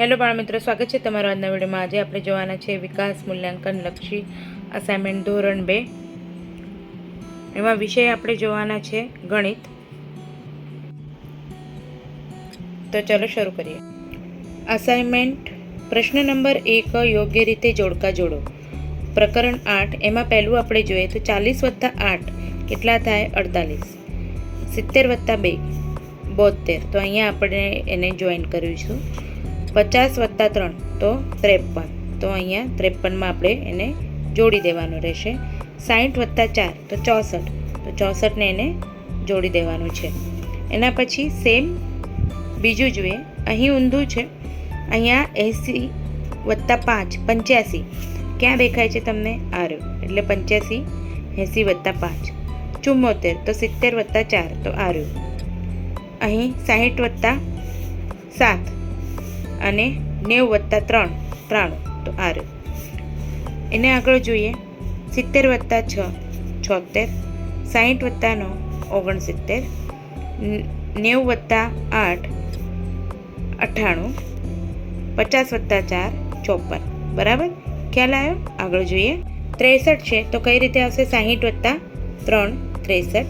Hello બાળ મિત્રો, સ્વાગત છે તમારા આજના વિડીયોમાં. આજે આપણે જોવાના છે વિકાસ મૂલ્યાંકન લક્ષી અસાઇનમેન્ટ ધોરણ બે. એમાં વિષય આપણે જોવાના છે ગણિત. તો ચલો શરૂ કરીએ. અસાઇનમેન્ટ પ્રશ્ન નંબર એક, યોગ્ય રીતે જોડકા જોડો. પ્રકરણ આઠ, એમાં પહેલું આપણે જોઈએ તો ચાલીસ વત્તા આઠ, કેટલા થાય? અડતાલીસ. સિત્તેર વત્તા બે બોતેર તો અહીંયા આપણે એને જોઈન કરીશું પચાસ વત્તા ત્રણ, તો ત્રેપન. તો અહીંયા ત્રેપનમાં આપણે એને જોડી દેવાનું રહેશે. સાઠ વત્તા ચાર, તો ચોસઠ. તો ચોસઠને એને જોડી દેવાનું છે. એના પછી સેમ બીજું જોઈએ. અહીં ઊંધું છે. અહીંયા એંસી વત્તા પાંચ, પંચ્યાસી. ક્યાં દેખાય છે તમને? આ એટલે પંચ્યાસી, એંસી વત્તા પાંચ. ચુમ્મોતેર, તો સિત્તેર વત્તા ચાર, તો આ અહીં સાહીઠ વત્તા સાત. અને નેવું વત્તા ત્રણ, ત્રાણું, તો આ એને આગળ જોઈએ. સિત્તેર વત્તા છ, છોતેર. સાહીઠ વત્તા નવ, ઓગણસિત્તેર. નેવું વત્તા આઠ, અઠ્ઠાણું. પચાસ વત્તા ચાર, ચોપન. બરાબર? ખ્યાલ આવ્યો? આગળ જોઈએ. ત્રેસઠ છે, તો કઈ રીતે આવશે? સાહીઠ વત્તા ત્રણ, ત્રેસઠ.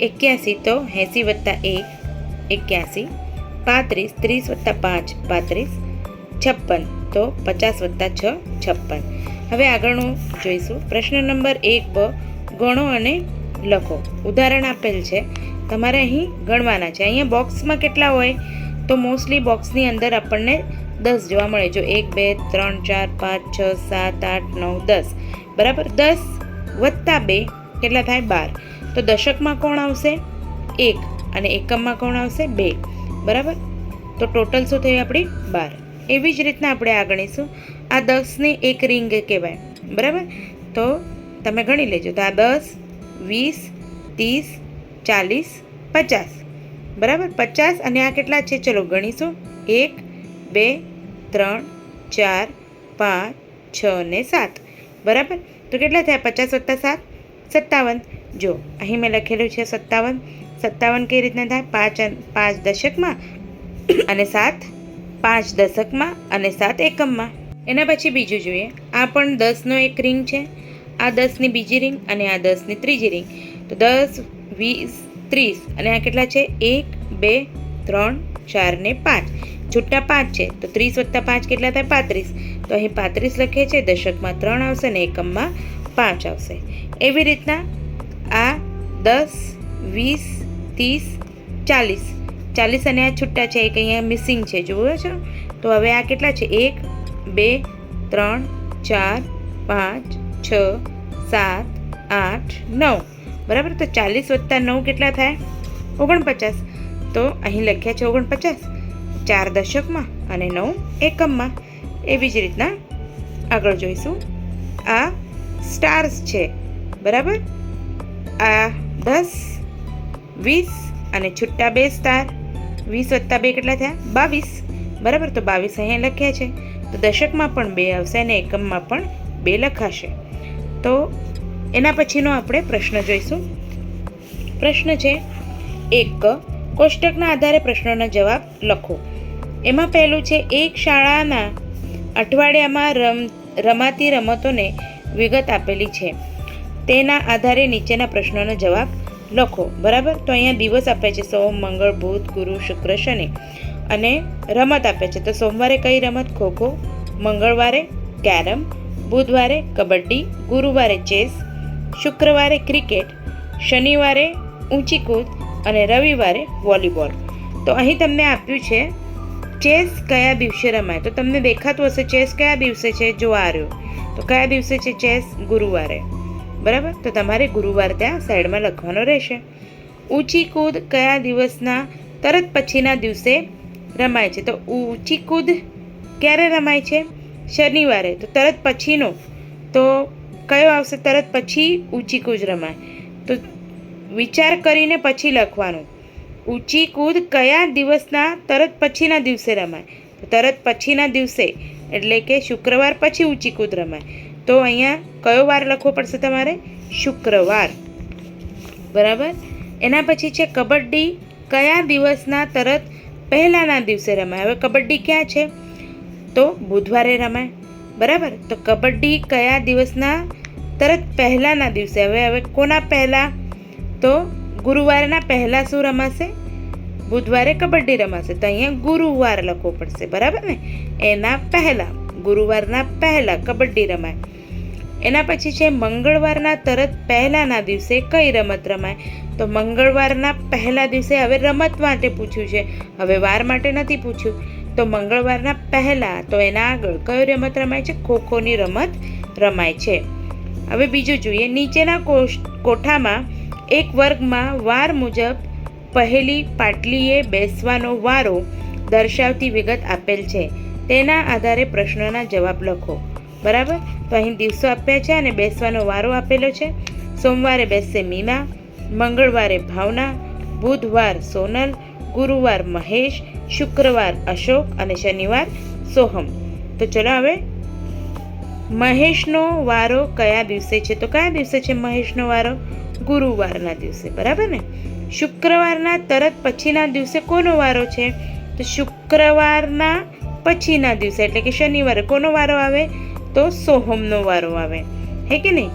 એક્યાસી, તો એંસી વત્તા એક, એક્યાસી. પાંત્રીસ, ત્રીસ વત્તા પાંચ, પાંત્રીસ, છપ્પન. તો પચાસ વત્તા છ, છપ્પન. હવે આગળનું જોઈશું. પ્રશ્ન નંબર એક બ ગણો અને લખો. ઉદાહરણ આપેલ છે. તમારે અહીં ગણવાના છે. અહીંયા બોક્સમાં કેટલા હોય? તો મોસ્ટલી બોક્સની અંદર આપણને દસ જોવા મળે. જો એક, બે, ત્રણ, ચાર, પાંચ, છ, સાત, આઠ, નવ, દસ. બરાબર? દસ વત્તા બે કેટલા થાય? બાર. તો દશકમાં કોણ આવશે? એક. અને એકમમાં કોણ આવશે? બે. બરાબર? તો ટોટલ શું થયું આપણી? બાર. એવી જ રીતના આપણે આ ગણીશું. આ દસની એક રિંગ કહેવાય. બરાબર? તો તમે ગણી લેજો. તો આ દસ, વીસ, ત્રીસ, ચાલીસ, પચાસ. બરાબર? પચાસ અને આ કેટલા છે? ચલો ગણીશું. એક, બે, ત્રણ, ચાર, પાંચ, છ ને સાત. બરાબર? તો કેટલા થયા? પચાસ વત્તા સાત? સત્તાવન. જો, અહીં મેં લખેલું છે સત્તાવન. સત્તાવન કઈ રીતના થાય? પાંચ પાંચ દશકમાં અને સાત પાંચ દશકમાં અને સાત એકમમાં. એના પછી બીજું જોઈએ. આ પણ દસનો એક રિંગ છે. આ દસની બીજી રિંગ અને આ દસની ત્રીજી રિંગ. તો દસ, વીસ, ત્રીસ અને આ કેટલા છે? એક, બે, ત્રણ, ચાર ને પાંચ. છૂટા પાંચ છે. તો ત્રીસ વત્તા પાંચ કેટલા થાય? પાંત્રીસ. તો અહીં પાંત્રીસ લખે છે. દશકમાં ત્રણ આવશે ને એકમમાં પાંચ આવશે. એવી રીતના આ દસ, વીસ ત્રીસ, ચાલીસ. ચાલીસ અને આ છૂટા છે, એક અહીંયા મિસિંગ છે, જુઓ છો. તો હવે આ કેટલા છે? એક, બે, ત્રણ, ચાર, પાંચ, છ, સાત, આઠ, નવ. બરાબર? તો ચાલીસ વત્તા નવ કેટલા થાય? ઓગણપચાસ. તો અહીં લખ્યા છે ઓગણપચાસ. ચાર દશકમાં અને નવ એકમમાં. એવી જ રીતના આગળ જોઈશું. આ સ્ટાર્સ છે. બરાબર? આ દસ વીસ અને છૂટા બે સ્ટાર. વીસ વત્તા બે કેટલા થયા? બાવીસ. બરાબર? તો બાવીસ અહીંયા લખ્યા છે. તો દશકમાં પણ બે આવશે અને એકમમાં પણ બે લખાશે. તો એના પછીનો આપણે પ્રશ્ન જોઈશું. પ્રશ્ન છે, એક કોષ્ટકના આધારે પ્રશ્નોનો જવાબ લખો. એમાં પહેલું છે, એક શાળાના અઠવાડિયામાં રમ, રમાતી રમતોને વિગત આપેલી છે. તેના આધારે નીચેના પ્રશ્નોનો જવાબ લખો. બરાબર? તો અહીંયા દિવસ આપે છે. સોમ, મંગળ, બુધ, ગુરુ, શુક્ર, શનિ. અને રમત આપે છે. તો સોમવારે કઈ રમત? ખોખો મંગળવારે કેરમ, બુધવારે કબડ્ડી, ગુરુવારે ચેસ, શુક્રવારે ક્રિકેટ, શનિવારે ઊંચી કૂદ અને રવિવારે વોલીબોલ. તો અહીં તમને આપ્યું છે ચેસ કયા દિવસે રમાય? તો તમને દેખાતું હશે ચેસ કયા દિવસે છે? જો આ રહ્યો. તો કયા દિવસે છે ચેસ? ગુરુવારે. બરાબર? તો તમારે ગુરુવાર ત્યાં સાઈડમાં લખવાનો રહેશે. ઊંચી કૂદ કયા દિવસના? તરત પછીના દિવસે રમાય છે. તો ઊંચી કૂદ ક્યારે રમાય છે? શનિવારે. તો તરત પછીનો. તો કયો આવશે? તરત પછી ઊંચી કૂદ રમાય. તો વિચાર કરીને પછી લખવાનું. ઊંચી કૂદ કયા દિવસના? તરત પછીના દિવસે રમાય. તો તરત પછીના દિવસે. એટલે કે શુક્રવાર પછી ઊંચી કૂદ રમાય. તો અહીંયા કયો વાર લખવો પડશે તમારે? શુક્રવાર. બરાબર? એના પછી છે કબડ્ડી. કયા દિવસના તરત પહેલાંના દિવસે રમાય? હવે કબડ્ડી ક્યાં છે? તો બુધવારે રમાય. બરાબર? તો કબડ્ડી કયા દિવસના તરત પહેલાંના દિવસે? હવે હવે કોના પહેલાં? તો ગુરુવારના પહેલાં શું રમાશે? બુધવારે કબડ્ડી રમાશે. તો અહીંયા ગુરુવાર લખવો પડશે. બરાબર ને? એના પહેલાં, ગુરુવારના પહેલાં કબડ્ડી રમાય. એના પછી છે મંગળવારના તરત પહેલાંના દિવસે કઈ રમત રમાય? તો મંગળવારના પહેલા દિવસે હવે રમત માટે પૂછ્યું છે. હવે વાર માટે નથી પૂછ્યું. તો મંગળવારના પહેલાં તો એના આગળ કયો રમત રમાય છે? ખોખોની રમત રમાય છે. હવે બીજું જોઈએ. નીચેના કોષ કોઠામાં એક વર્ગમાં વાર મુજબ પહેલી પાટલીએ બેસવાનો વારો દર્શાવતી વિગત આપેલ છે. તેના આધારે પ્રશ્નોના જવાબ લખો. બરાબર? તો અહીં દિવસો આપ્યા છે અને બેસવાનો વારો આપેલો છે. સોમવારે બેસશે મીના, મંગળવારે ભાવના, બુધવાર સોનલ, ગુરુવાર મહેશ, શુક્રવાર અશોક અને શનિવાર સોહમ. તો ચલો હવે, મહેશનો વારો કયા દિવસે છે? તો કયા દિવસે છે મહેશનો વારો? ગુરુવારના દિવસે, બરાબર ને? શુક્રવારના તરત પછીના દિવસે કોનો વારો છે? તો શુક્રવારના પછીના દિવસે, એટલે કે શનિવારે કોનો વારો આવે? તો સોહમનો વારો આવે. હે કે નહીં?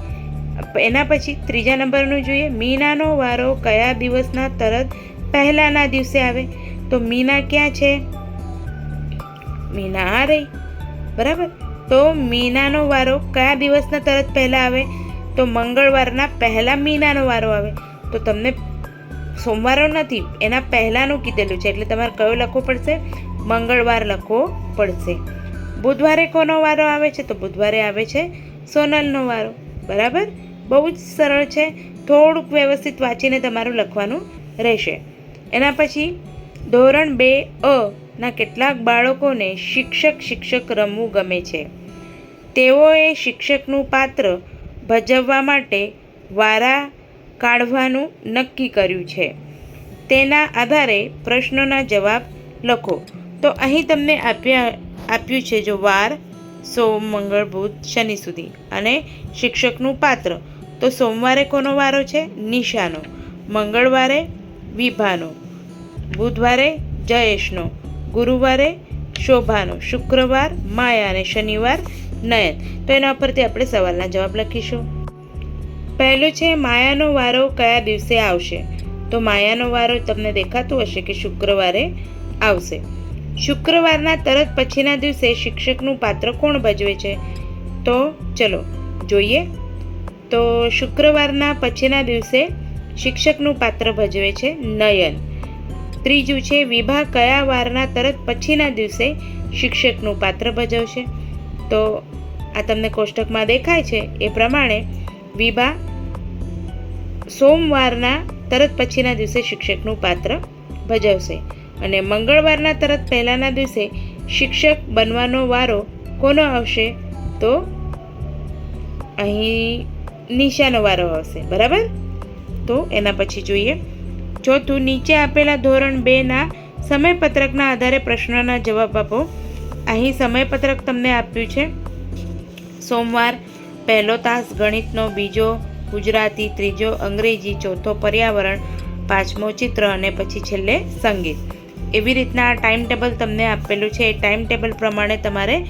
એના પછી ત્રીજા નંબરનું જોઈએ. મીનાનો વારો કયા દિવસના તરત પહેલાંના દિવસે આવે? તો મીના ક્યાં છે? મીના આ રહી. બરાબર? તો મીનાનો વારો કયા દિવસના તરત પહેલાં આવે? તો મંગળવારના પહેલાં મીનાનો વારો આવે. તો તમને સોમવારો નથી, એના પહેલાંનું કીધેલું છે. એટલે તમારે કયો લખવો પડશે? મંગળવાર લખવો પડશે. બુધવારે કોનો વારો આવે છે? તો બુધવારે આવે છે સોનલનો વારો. બરાબર? બહુ જ સરળ છે. થોડુંક વ્યવસ્થિત વાંચીને તમારું લખવાનું રહેશે. એના પછી, ધોરણ બે અ ના કેટલાક બાળકોને શિક્ષક શિક્ષક રમવું ગમે છે. તેઓએ શિક્ષકનું પાત્ર ભજવવા માટે વારા કાઢવાનું નક્કી કર્યું છે. તેના આધારે પ્રશ્નોના જવાબ લખો. તો અહીં તમને આપ્યા આપ્યું છે જો વાર, સોમ, મંગળ, બુધ, શનિ સુધી. અને શિક્ષકનું પાત્ર. તો સોમવારે કોનો વારો છે? નિશાનો. મંગળવારે વિભાનો. બુધવારે જયેશનો. ગુરુવારે શોભાનો. શુક્રવાર માયા અને શનિવાર નયન. તો એના પરથી આપણે સવાલના જવાબ લખીશું. પહેલું છે, માયાનો વારો કયા દિવસે આવશે? તો માયાનો વારો તમને દેખાતું હશે કે શુક્રવારે આવશે. શુક્રવારના તરત પછીના દિવસે શિક્ષકનું પાત્ર કોણ ભજવે છે? તો ચલો, જોઈએ. તો શુક્રવારના પછીના દિવસે શિક્ષકનું પાત્ર ભજવે છે નયન. ત્રીજું છે, વિભા કયા વારના તરત પછીના દિવસે શિક્ષકનું પાત્ર ભજવશે? તો આ તમને કોષ્ટકમાં દેખાય છે, એ પ્રમાણે વિભા સોમવારના તરત પછીના દિવસે શિક્ષકનું પાત્ર ભજવશે. અને મંગળવારના તરત પહેલાંના દિવસે શિક્ષક બનવાનો વારો કોનો આવશે? તો અહીં નિશાનો વારો આવશે, બરાબર? તો એના પછી જોઈએ. ચોથું, નીચે આપેલા ધોરણ બેના સમયપત્રકના આધારે પ્રશ્નોના જવાબ આપો. અહીં સમયપત્રક તમને આપ્યું છે. સોમવાર, પહેલો તાસ ગણિતનો, બીજો ગુજરાતી, ત્રીજો અંગ્રેજી, ચોથો પર્યાવરણ, પાંચમો ચિત્ર અને પછી છેલ્લે સંગીત. એવી રીતના ટાઈમ ટેબલ તમને આપેલું છે. એ ટાઈમ ટેબલ પ્રમાણે તમારે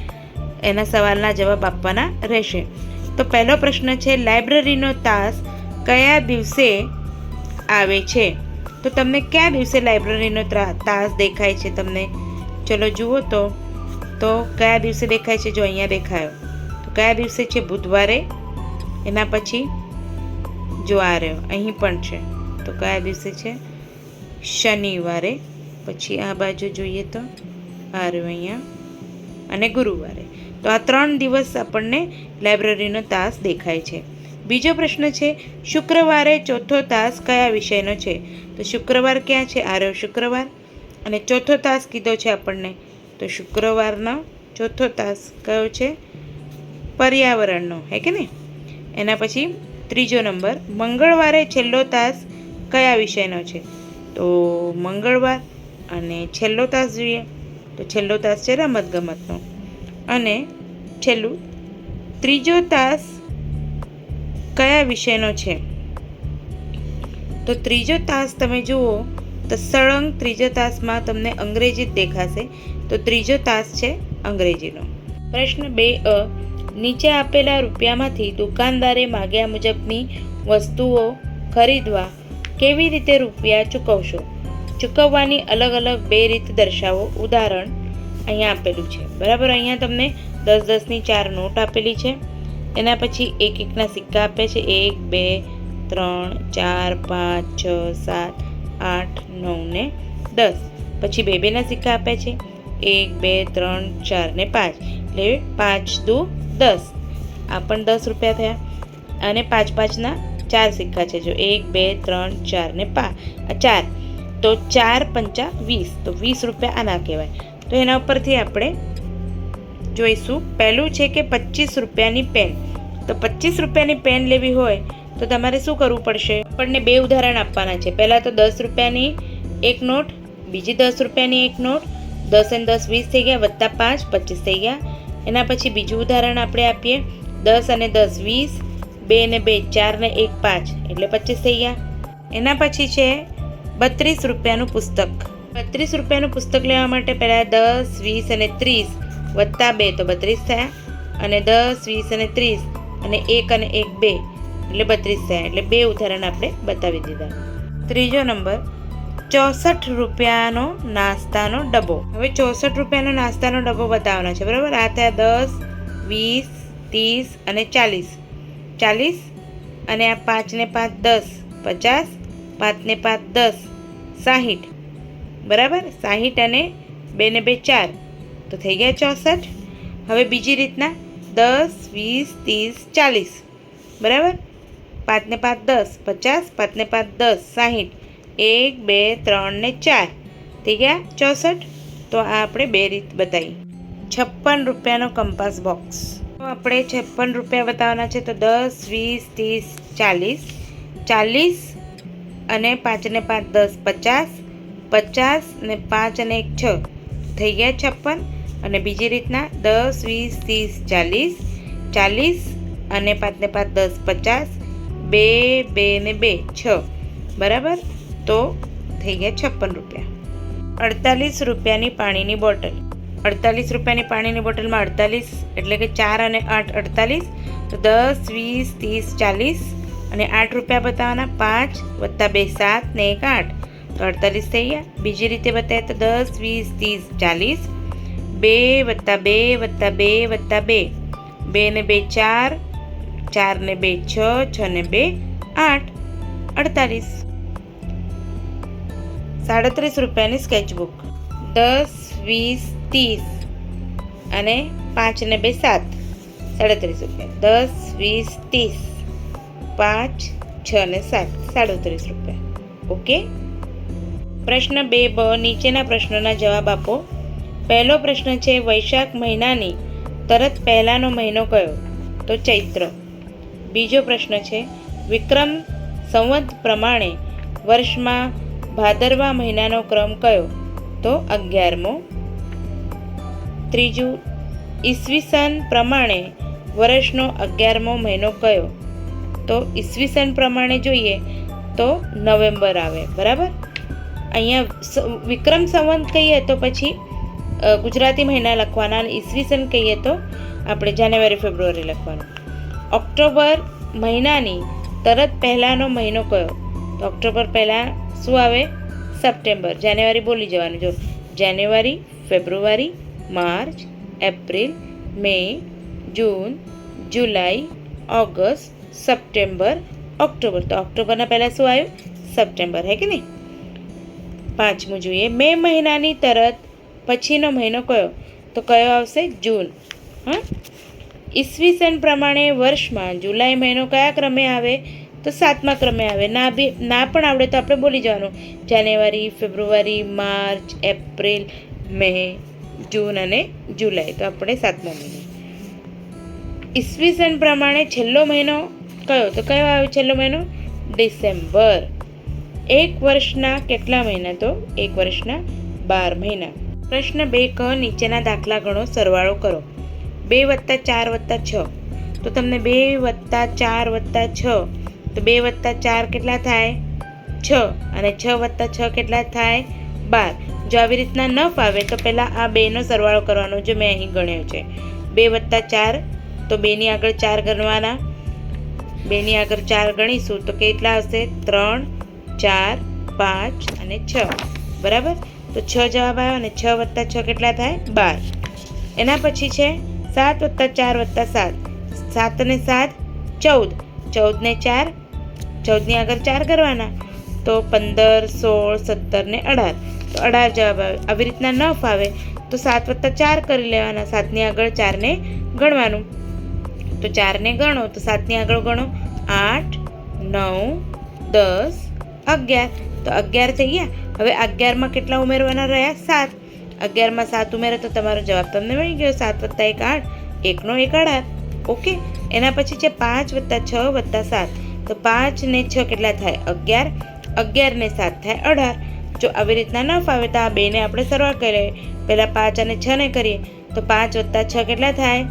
એના સવાલના જવાબ આપવાના રહેશે. તો પહેલો પ્રશ્ન છે લાઇબ્રેરીનો તાસ કયા દિવસે આવે છે? તો તમને કયા દિવસે લાઇબ્રેરીનો તાસ દેખાય છે તમને? ચલો જુઓ તો. તો કયા દિવસે દેખાય છે? જો અહીંયા દેખાયો. તો કયા દિવસે છે? બુધવારે. એના પછી જો આ રહ્યો. અહીં પણ છે. તો કયા દિવસે છે? શનિવારે. પછી આ બાજુ જોઈએ તો આરવૈયા અને ગુરુવારે. તો આ ત્રણ દિવસ આપણને લાઇબ્રેરીનો તાસ દેખાય છે. બીજો પ્રશ્ન છે, શુક્રવારે ચોથો તાસ કયા વિષયનો છે? તો શુક્રવાર ક્યાં છે? આરવ શુક્રવાર. અને ચોથો તાસ કીધો છે આપણને. તો શુક્રવારનો ચોથો તાસ કયો છે? પર્યાવરણનો. હે કે ને એના પછી ત્રીજો નંબર, મંગળવારે છેલ્લો તાસ કયા વિષયનો છે? તો મંગળવાર અને છેલ્લો તાસ જોઈએ તો છેલ્લો તાસ છે રમતગમતનો. અને છેલ્લું, ત્રીજો તાસ કયા વિષયનો છે? તો ત્રીજો તાસ તમે જુઓ તો સળંગ ત્રીજો તાસમાં તમને અંગ્રેજી જ દેખાશે. તો ત્રીજો તાસ છે અંગ્રેજીનો. પ્રશ્ન બે અ, નીચે આપેલા રૂપિયામાંથી દુકાનદારે માગ્યા મુજબની વસ્તુઓ ખરીદવા કેવી રીતે રૂપિયા ચૂકવશો? ચૂકવવાની અલગ અલગ બે રીત દર્શાવો. ઉદાહરણ અહીંયા આપેલું છે. બરાબર? અહીંયા તમને દસ દસની ચાર નોટ આપેલી છે. એના પછી એક એકના સિક્કા આપ્યા છે. એક, બે, ત્રણ, ચાર, પાંચ, છ, સાત, આઠ, નવ ને દસ. પછી બે બેના સિક્કા આપ્યા છે. એક, બે, ત્રણ, ચાર ને પાંચ. એટલે પાંચ દુ દસ. આ પણ દસ રૂપિયા થયા. અને પાંચ પાંચના ચાર સિક્કા છે. જો એક, બે, ત્રણ, ચાર ને પાંચ ચાર. તો ચાર પંચા વીસ. તો વીસ રૂપિયા આના કહેવાય. તો એના ઉપરથી આપણે જોઈશું. પહેલું છે કે પચીસ રૂપિયાની પેન. તો પચીસ રૂપિયાની પેન લેવી હોય તો તમારે શું કરવું પડશે? આપણને બે ઉદાહરણ આપવાના છે. પહેલાં તો દસ રૂપિયાની એક નોટ, બીજી દસ રૂપિયાની એક નોટ, દસ અને દસ વીસ થઈ ગયા, વત્તા પાંચ, પચીસ થઈ ગયા. એના પછી બીજું ઉદાહરણ આપણે આપીએ. દસ અને દસ વીસ, બે ને બે ચાર ને એક પાંચ. એટલે પચીસ થઈ ગયા. એના પછી છે બત્રીસ રૂપિયાનું પુસ્તક. બત્રીસ રૂપિયાનું પુસ્તક લેવા માટે પહેલાં દસ, વીસ અને ત્રીસ વત્તા બે તો બત્રીસ થયા. અને દસ, વીસ અને ત્રીસ અને એક અને એક બે એટલે બત્રીસ થયા. એટલે બે ઉદાહરણ આપણે બતાવી દીધા. ત્રીજો નંબર, ચોસઠ રૂપિયાનો નાસ્તાનો ડબ્બો. હવે ચોસઠ રૂપિયાનો નાસ્તાનો ડબ્બો બતાવવાનો છે. બરાબર? આ થયા દસ, વીસ, ત્રીસ અને ચાલીસ. ચાલીસ અને આ પાંચ ને પાંચ દસ, પચાસ પાંચ ને પાંચ દસ, સાહીઠ. બરાબર? સાહીઠ અને બે ને બે ચાર. તો થઈ ગયા ચોસઠ. હવે બીજી રીતના દસ, વીસ, ત્રીસ, ચાલીસ. બરાબર? પાંચને પાંચ દસ, પચાસ. પાંચને પાંચ દસ, સાહીઠ. એક, બે, ત્રણ ને ચાર. થઈ ગયા ચોસઠ? તો આ આપણે બે રીત બતાવી. છપ્પન રૂપિયાનો કંપાસ બોક્સ. તો આપણે છપ્પન રૂપિયા બતાવવાના છે, તો દસ, વીસ, ત્રીસ, ચાલીસ. ચાલીસ અને પાંચને પાંચ દસ પચાસ પચાસ ને પાંચ અને એક છ. થઈ ગયા છપ્પન. અને બીજી રીતના દસ, વીસ, ત્રીસ, ચાલીસ ચાલીસ અને પાંચને પાંચ દસ, પચાસ, બે બે ને બે, છ. બરાબર? તો થઈ ગયા છપ્પન રૂપિયા. અડતાલીસ રૂપિયાની પાણીની બોટલ. અડતાલીસ રૂપિયાની પાણીની બોટલમાં અડતાલીસ એટલે કે ચાર અને આઠ અડતાલીસ. તો દસ, વીસ, ત્રીસ, ચાલીસ અને આઠ રૂપિયા બતાવવાના, પાંચ વત્તા બે, સાત ને એક આઠ. તો અડતાલીસ થઈ ગયા. બીજી રીતે બતાવીએ તો દસ, વીસ, ત્રીસ, ચાલીસ. બે વત્તા બે વત્તા બે વત્તા બે. બે ને બે, ચાર. ચાર ને બે, છ. છ ને બે, આઠ. અડતાલીસ. સાડત્રીસ રૂપિયાની સ્કેચબુક. દસ, વીસ, ત્રીસ. અને પાંચ ને બે, સાત. સાડત્રીસ રૂપિયા. દસ, વીસ, ત્રીસ. પાંચ, છ અને સાત, સાડત્રીસ રૂપિયા. ઓકે પ્રશ્ન બે બ, નીચેના પ્રશ્નોના જવાબ આપો. પહેલો પ્રશ્ન છે, વૈશાખ મહિનાની તરત પહેલાંનો મહિનો કયો? તો ચૈત્ર. બીજો પ્રશ્ન છે, વિક્રમ સંવત પ્રમાણે વર્ષમાં ભાદરવા મહિનાનો ક્રમ કયો? તો અગિયારમો. ત્રીજું, ઈસવીસન પ્રમાણે વર્ષનો અગિયારમો મહિનો કયો? તો ઈસવીસન પ્રમાણે જોઈએ તો નવેમ્બર આવે, બરાબર? અહીંયા વિક્રમ સંવંત કહીએ તો પછી ગુજરાતી મહિના લખવાના અને ઈસવીસન કહીએ તો આપણે જાન્યુઆરી, ફેબ્રુઆરી લખવાનું. ઓક્ટોબર મહિનાની તરત પહેલાંનો મહિનો કયો? તો ઓક્ટોબર પહેલાં શું આવે? સપ્ટેમ્બર. જાન્યુઆરી બોલી જવાનું. જો, જાન્યુઆરી, ફેબ્રુઆરી, માર્ચ, એપ્રિલ, મે, જૂન, જુલાઈ, ઓગસ્ટ સપ્ટેમ્બર, ઓક્ટોબર. તો ઓક્ટોબરના પહેલાં શું આવ્યું? સપ્ટેમ્બર, હે કે નહીં? પાંચમું જોઈએ. મે મહિનાની તરત પછીનો મહિનો કયો? તો કયો આવશે? જૂન. હા ઈસવીસન પ્રમાણે વર્ષમાં જુલાઈ મહિનો કયા ક્રમે આવે? તો સાતમા ક્રમે આવે. ના બી ના પણ આવડે તો આપણે બોલી જવાનું. જાન્યુઆરી, ફેબ્રુઆરી, માર્ચ, એપ્રિલ, મે, જૂન અને જુલાઈ. તો આપણે સાતમો મહિનો. ઈસવીસન પ્રમાણે છેલ્લો મહિનો કયો? તો કયો આવ્યો છેલ્લો મહિનો? ડિસેમ્બર. એક વર્ષના કેટલા મહિના તો? એક વર્ષના બાર મહિના. પ્રશ્ન બે, ક, નીચેના દાખલા ગણો, સરવાળો કરો. બે વત્તા ચાર વત્તા છ. તો તમને બે વત્તા ચાર વત્તા છ. તો બે વત્તા ચાર કેટલા થાય? છ. અને છ વત્તા છ કેટલા થાય? બાર. જો આવી રીતના ન ફાવે, તો પહેલાં આ બેનો સરવાળો કરવાનો, જે મેં અહીં ગણ્યો છે. બે વત્તા ચાર, તો બેની આગળ ચાર ગણવાના. બેની આગળ ચાર ગણીશું તો કેટલા આવશે ત્રણ, ચાર, પાંચ અને છ. બરાબર? તો છ જવાબ આવ્યો અને છ વત્તા છ કેટલા થાય? બાર. એના પછી છે સાત વત્તા ચાર વત્તા સાત. સાત ને સાત, ચૌદ. ચૌદ ને ચાર, ચૌદની આગળ ચાર કરવાના. તો પંદર, સોળ, સત્તર ને અઢાર. તો અઢાર જવાબ આવે. આવી રીતના ન ફાવે તો સાત વત્તા ચાર કરી લેવાના. સાતની આગળ ચારને ગણવાનું. તો ચારને ગણો, તો સાતની આગળ ગણો. આઠ, નવ, દસ, અગિયાર. તો અગિયાર થઈ ગયા. હવે અગિયારમાં કેટલા ઉમેરવાના રહ્યા? સાત. અગિયારમાં સાત ઉમેરો તો તમારો જવાબ તમને મળી ગયો. સાત વત્તા એક આઠ, એકનો એક અઢાર. ઓકે? એના પછી છે પાંચ વત્તા છ વત્તા સાત. તો પાંચ ને છ કેટલા થાય? અગિયાર. અગિયાર ને સાત થાય અઢાર. જો આવી રીતના ન ફાવે તો આ બેને આપણે સરવાળ કરીએ. પહેલાં પાંચ અને છ ને કરીએ. તો પાંચ વત્તા છ કેટલા થાય?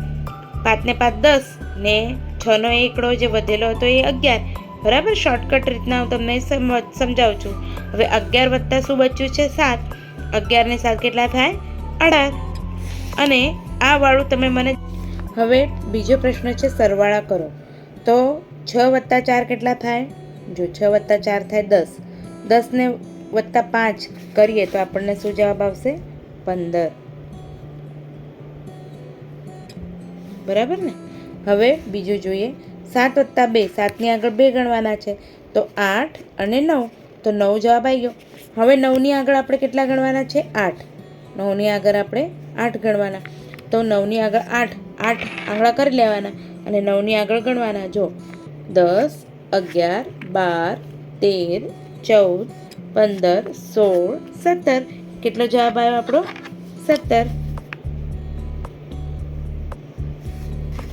પાંચ ને પાંચ દસ ને છનો એકડો જે વધેલો હતો એ અગિયાર. બરાબર? શોર્ટકટ રીતના હું તમને સમ- સમજાવું છું. હવે અગિયાર વત્તા શું બચ્યું છે? સાત. અગિયારને સાત કેટલા થાય? અઢાર. અને આ વાળું તમે મને હવે બીજો પ્રશ્ન છે, સરવાળા કરો. તો છ વત્તા ચાર કેટલા થાય? જો છ વત્તા ચાર થાય દસ. દસને વત્તા પાંચ કરીએ તો આપણને શું જવાબ આવશે? પંદર. બરાબર ને? હવે બીજું જોઈએ. સાત વત્તા બે, સાતની આગળ બે ગણવાના છે. તો આઠ અને નવ. તો નવ જવાબ આવી ગયો. હવે નવની આગળ આપણે કેટલા ગણવાના છે? આઠ. નવની આગળ આપણે આઠ ગણવાના. તો નવની આગળ આઠ. આઠ આંગળા કરી લેવાના અને નવની આગળ ગણવાના. જો દસ, અગિયાર, બાર, તેર, ચૌદ, પંદર, સોળ, સત્તર. કેટલો જવાબ આવ્યો આપણો? સત્તર.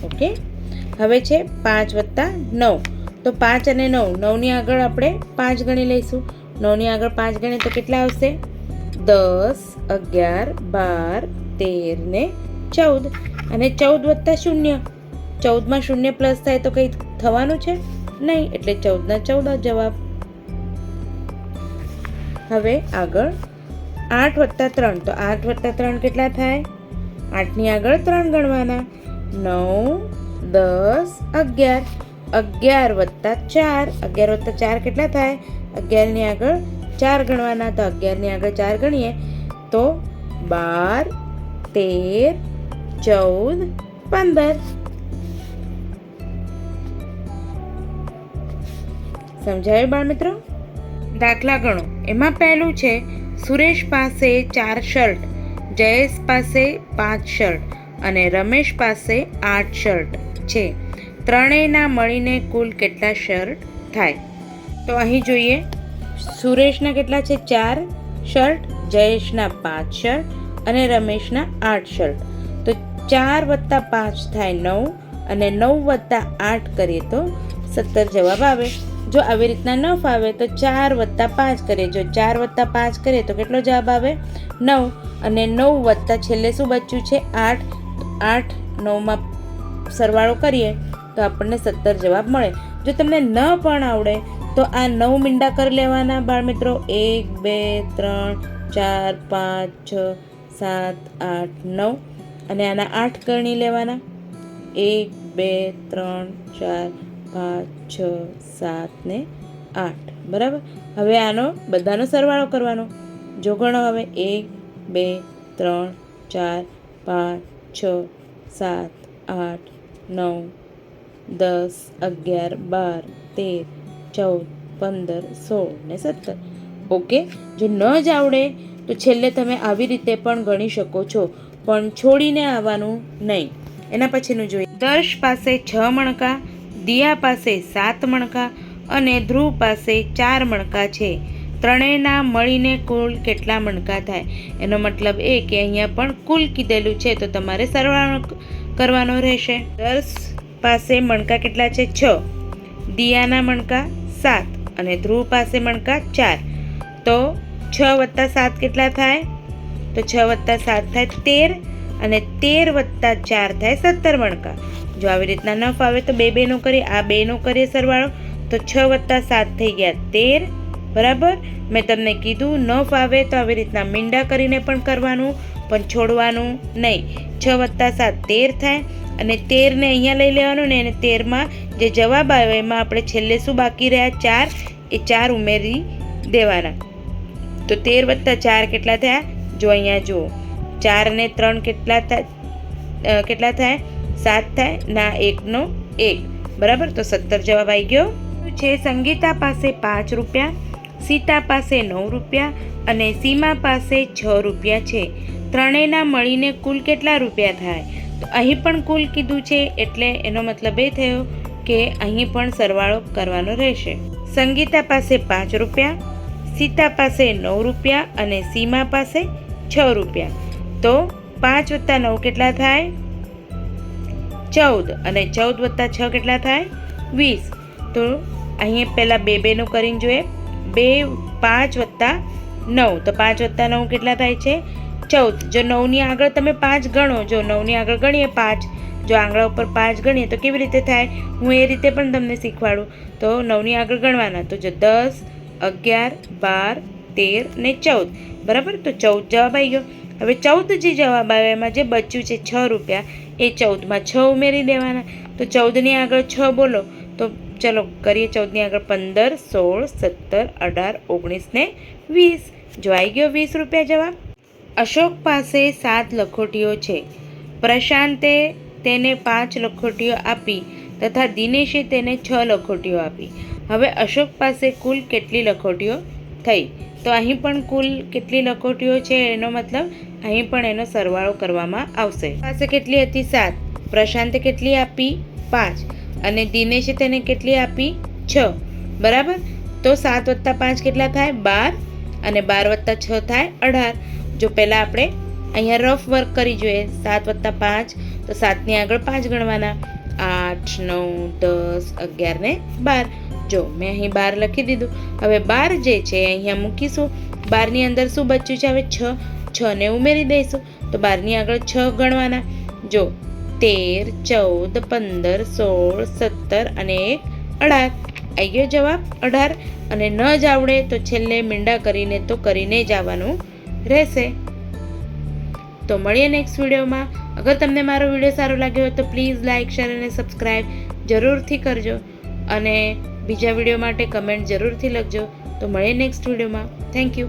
ઓકે? હવે છે પાંચ વત્તા નવ. તો પાંચ અને નવ, નવની આગળ આપણે પાંચ ગણી લઈશું. નવની આગળ પાંચ ગણી તો કેટલા આવશે? દસ, અગિયાર, બાર, તેર ને ચૌદ. અને ચૌદ વત્તા શૂન્ય. ચૌદમાં શૂન્ય પ્લસ થાય તો કંઈ થવાનું છે? નહીં, એટલે ચૌદના ચૌદ જવાબ. હવે આગળ આઠ વત્તા ત્રણ. તો આઠ વત્તા ત્રણ કેટલા થાય? આઠની આગળ ત્રણ ગણવાના. નવ, દસ, અગિયાર. અગિયાર વત્તા ચાર. અગિયાર વત્તા ચાર કેટલા થાય? અગિયારની આગળ ચાર ગણવાના. તો અગિયારની આગળ ચાર ગણીએ તો બાર, તેર, ચૌદ, પંદર. સમજાયું બાળ મિત્રો દાખલા ગણો. એમાં પહેલું છે, સુરેશ પાસે ચાર શર્ટ, જયેશ પાસે પાંચ શર્ટ. અને રમેશ પાસે આઠ શર્ટ છે. ત્રણેયના મળીને કુલ કેટલા શર્ટ થાય? તો અહીં જોઈએ. સુરેશના કેટલા છે? ચાર શર્ટ, જયેશના પાંચ શર્ટ અને રમેશના આઠ શર્ટ. તો ચાર વત્તા પાંચ થાય નવ અને નવ વત્તા આઠ કરીએ તો સત્તર જવાબ આવે. જો આવી રીતના ન ફાવે તો ચાર વત્તા પાંચ કરીએ. જો ચાર વત્તા પાંચ કરીએ તો કેટલો જવાબ આવે? નવ અને નવ વત્તા છેલ્લે શું બચ્યું છે? આઠ આઠ, નવમાં સરવાળો કરીએ તો આપણને સત્તર જવાબ મળે. જો તમને ન પણ આવડે, તો આ નવ મીંડા કરી લેવાના બાળ મિત્રો એક, બે, ત્રણ, ચાર, પાંચ, છ, સાત, આઠ, નવ. અને આના આઠ ગણી લેવાના. એક, બે, ત્રણ, ચાર, પાંચ, છ, સાત ને આઠ. બરાબર? હવે આનો, બધાનો સરવાળો કરવાનો. જો ગણો હવે. એક, બે, ત્રણ, ચાર, પાંચ છ, સાત, આઠ, નવ, દસ, અગિયાર, બાર, તેર, ચૌદ, પંદર, સોળ ને સત્તર. ઓકે? જો ન જ આવડે, તો છેલ્લે તમે આવી રીતે પણ ગણી શકો છો, પણ છોડીને આવવાનું નહીં. એના પછીનું જોઈએ. દર્શ પાસે છ મણકા, દિયા પાસે સાત મણકા અને ધ્રુવ પાસે ચાર મણકા છે. ત્રણેયના મળીને કુલ કેટલા મણકા થાય? એનો મતલબ એ કે અહીંયા પણ કુલ કીધેલું છે, તો તમારે સરવાળો કરવાનો રહેશે. દસ પાસે મણકા કેટલા છે? છ. દિયાના મણકા સાત અને ધ્રુવ પાસે મણકા ચાર. તો છ વત્તા સાત કેટલા થાય? તો છ વત્તા સાત થાય તેર અને તેર વત્તા ચાર થાય સત્તર મણકા. જો આવી રીતના ન ફાવે તો બે બેનો કરીએ આ બેનો કરીએ સરવાળો, તો છ વત્તા સાત થઈ ગયા તેર બરાબર? મેં તમને કીધું, ન ફાવે તો આવી રીતના મીંડા કરીને પણ કરવાનું, પણ છોડવાનું નહીં. છ વત્તા સાત તેર થાય અને તેરને અહીંયા લઈ લેવાનું ને અને તેરમાં જે જવાબ આવ્યો એમાં આપણે છેલ્લે શું બાકી રહ્યા? ચાર. એ ચાર ઉમેરી દેવાના. તો તેર વત્તા ચાર કેટલા થયા? જો અહીંયા જુઓ. ચાર ને ત્રણ કેટલા થાય? કેટલા થાય? સાત થાય. ના, એકનો એક. બરાબર? તો સત્તર જવાબ આવી ગયો. છે? સંગીતા પાસે પાંચ રૂપિયા. સીતા પાસે નવ રૂપિયા અને સીમા પાસે છ રૂપિયા છે. ત્રણેયના મળીને કુલ કેટલા રૂપિયા થાય? તો અહીં પણ કુલ કીધું છે, એટલે એનો મતલબ એ થયો કે અહીં પણ સરવાળો કરવાનો રહેશે. સંગીતા પાસે પાંચ રૂપિયા, સીતા પાસે નવ રૂપિયા અને સીમા પાસે છ રૂપિયા. તો પાંચ વત્તા નવ કેટલા થાય? ચૌદ. અને ચૌદ વત્તા છ કેટલા થાય? વીસ. તો અહીં પહેલાં બે બેનું કરીને જોઈએ. બે પાંચ વત્તા નવ. તો પાંચ વત્તા નવ કેટલા થાય છે? ચૌદ. જો નવની આગળ તમે પાંચ ગણો, જો નવની આગળ ગણીએ પાંચ, જો આંગળા ઉપર પાંચ ગણીએ તો કેવી રીતે થાય? હું એ રીતે પણ તમને શીખવાડું. તો નવની આગળ ગણવાના. તો જો દસ, અગિયાર, બાર, તેર ને ચૌદ. બરાબર? તો ચૌદ જવાબ આવી ગયો. હવે ચૌદ જે જવાબ આવ્યો એમાં જે બચ્યું છે છ રૂપિયા, એ ચૌદમાં છ ઉમેરી દેવાના. તો ચૌદની આગળ છ બોલો. તો ચલો કરીએ ચૌદની આગળ પંદર, સોળ, સત્તર, અઢાર, ઓગણીસ ને વીસ. જો આવી ગયો વીસ રૂપિયા જવાબ? અશોક પાસે સાત લખોટીઓ છે. પ્રશાંતે તેને પાંચ લખોટીઓ આપી તથા દિનેશે તેને છ લખોટીઓ આપી. હવે અશોક પાસે કુલ કેટલી લખોટીઓ થઈ? તો અહીં પણ કુલ કેટલી લખોટીઓ છે એનો મતલબ અહીં પણ એનો સરવાળો કરવામાં આવશે. પાસે કેટલી હતી? સાત. પ્રશાંતે કેટલી આપી? પાંચ. અને દિનેશે તેને કેટલી આપી? છ. બરાબર? તો સાત વત્તા પાંચ કેટલા થાય? બાર. અને બાર વત્તા છ થાય અઢાર. જો પહેલાં આપણે અહીંયા રફ વર્ક કરી જોઈએ. સાત વત્તા પાંચ, તો સાતની આગળ પાંચ ગણવાના. આઠ, નવ, દસ, અગિયાર ને બાર. જો, મેં અહીં બાર લખી દીધું. હવે બાર જે છે અહીંયા મૂકીશું. બારની અંદર શું બચ્યું છે? હવે છ. છને ઉમેરી દઈશું. તો બારની આગળ છ ગણવાના. જો તેર, ચૌદ, પંદર, સોળ, સત્તર અને અઢાર. આવી ગયો જવાબ? અઢાર. અને ન જ આવડે તો છેલ્લે મીંડા કરીને તો કરીને જ આવવાનું રહેશે. તો મળીએ નેક્સ્ટ વિડીયોમાં. અગર તમને મારો વીડિયો સારો લાગ્યો હોય તો પ્લીઝ લાઇક શેર અને સબસ્ક્રાઈબ જરૂરથી કરજો. અને બીજા વીડિયો માટે કમેન્ટ જરૂરથી લખજો. તો મળીએ નેક્સ્ટ વિડીયોમાં. Thank you